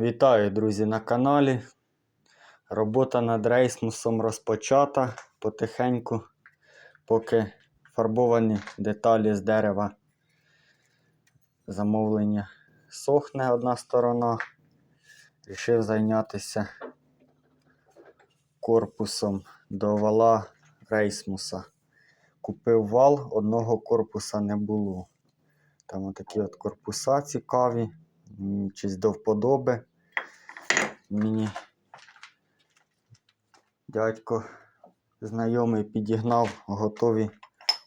Вітаю, друзі, на каналі. Робота над рейсмусом розпочата потихеньку, поки фарбовані деталі з дерева замовлення сохне одна сторона. Рішив зайнятися корпусом до вала рейсмуса. Купив вал, одного корпуса не було. Там отакі от корпуса цікаві, щось до вподоби. Мені дядько знайомий підігнав готові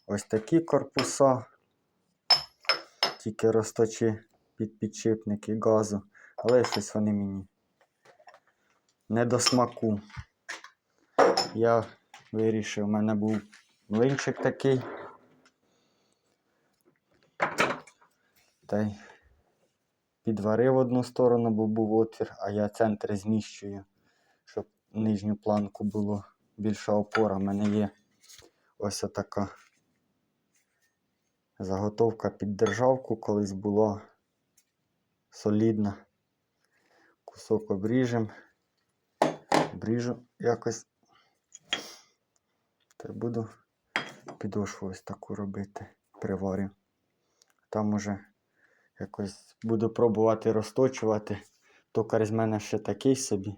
ось такі корпуса, тільки розточи під підшипники газу, але щось вони мені не до смаку. Я вирішив, у мене був млинчик такий. Та й підварив одну сторону, бо був отвір, а я центр зміщую, щоб нижню планку було більша опора. У мене є ось така заготовка під державку, колись була солідна. Кусок обріжем, обріжу якось. Та буду підошву ось таку робити, приварю. Там уже якось буду пробувати розточувати. Токар з мене ще такий собі.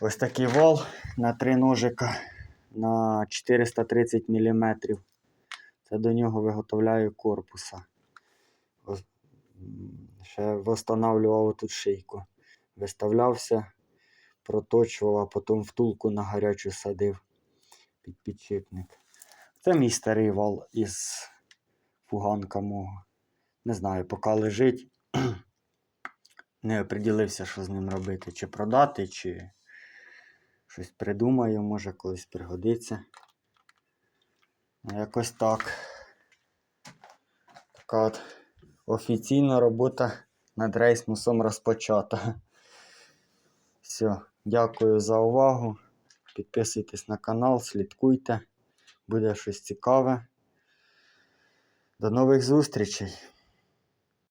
Ось такий вал на три ножика на 430 мм. Це до нього виготовляю корпуса. Ще встановлював тут шийку. Виставлявся, проточував, а потім втулку на гарячу садив під підшипник. Це мій старий вал із фуганка мого. Не знаю, поки лежить. Не оприділився, що з ним робити. Чи продати, чи щось придумаю, може колись пригодиться. Ну, Якось так. Така от офіційна робота над рейсмусом розпочата. Все, дякую за увагу. Підписуйтесь на канал, слідкуйте. Буде щось цікаве. До нових зустрічей!